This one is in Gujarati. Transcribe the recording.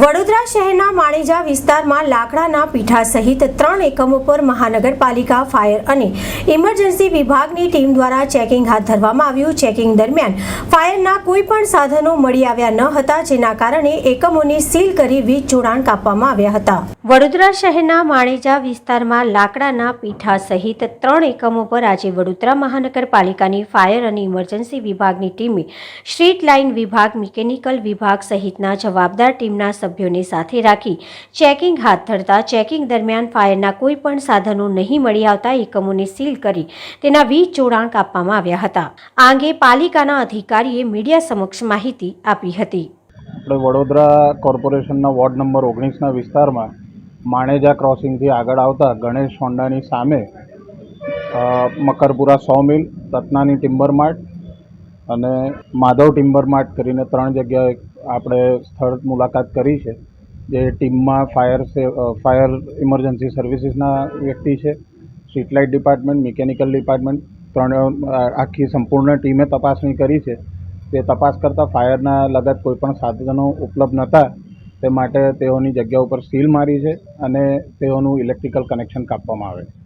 વડોદરા શહેરના માણેજા વિસ્તારમાં લાકડાના પીઠા સહિત ત્રણ એકમો પર મહાનગરપાલિકા, ફાયર અને ઇમરજન્સી વિભાગની ટીમ દ્વારા ચેકિંગ હાથ ધરવામાં આવ્યું. ચેકિંગ દરમિયાન ફાયરના કોઈ પણ સાધનો મળી આવ્યા ન હતા, જેના કારણે એકમોને સીલ કરી વીજ જોડાણ કાપવામાં આવ્યા હતા. વડોદરા શહેરના માણેજા વિસ્તારમાં લાકડાના પીઠા સહિત ત્રણ એકમો પર આજે વડોદરા મહાનગરપાલિકાની ફાયર અને ઇમરજન્સી વિભાગની ટીમે સ્ટ્રીટ લાઇન વિભાગ, મિકેનિકલ વિભાગ સહિતના જવાબદાર ટીમના સભ્યોને સાથે રાખી ચેકિંગ હાથ ધરતા ચેકિંગ દરમિયાન ફાયરના કોઈ પણ સાધનો નહીં મળી આવતા એકમોને સીલ કરી તેના વીજ જોડાણ કાપવામાં આવ્યા હતા. આ અંગે પાલિકાના અધિકારીએ મીડિયા સમક્ષ માહિતી આપી હતી. આપણે વડોદરા કોર્પોરેશનના વોર્ડ નંબર ઓગણીસના વિસ્તારમાં માણેજા ક્રોસિંગથી આગળ આવતા ગણેશ હોન્ડાની સામે Makarpura saw mill, રત્નાની timber mart અને માધવ ટિમ્બર માર્ટ કરીને ત્રણ જગ્યાએ આપણે સ્થળ મુલાકાત કરી છે. જે ટીમમાં ફાયર ફાયર ઇમરજન્સી સર્વિસીસના વ્યક્તિ છે સ્ટ્રીટલાઇટ ડિપાર્ટમેન્ટ, મિકેનિકલ ડિપાર્ટમેન્ટ ત્રણે આખી સંપૂર્ણ ટીમે તપાસણી કરી છે. તે તપાસ કરતાં ફાયરના લગત કોઈપણ સાધનો ઉપલબ્ધ નહોતા. તે માટે તેઓની જગ્યા ઉપર સીલ મારી છે અને તેઓનું ઇલેક્ટ્રિકલ કનેક્શન કાપવામાં આવે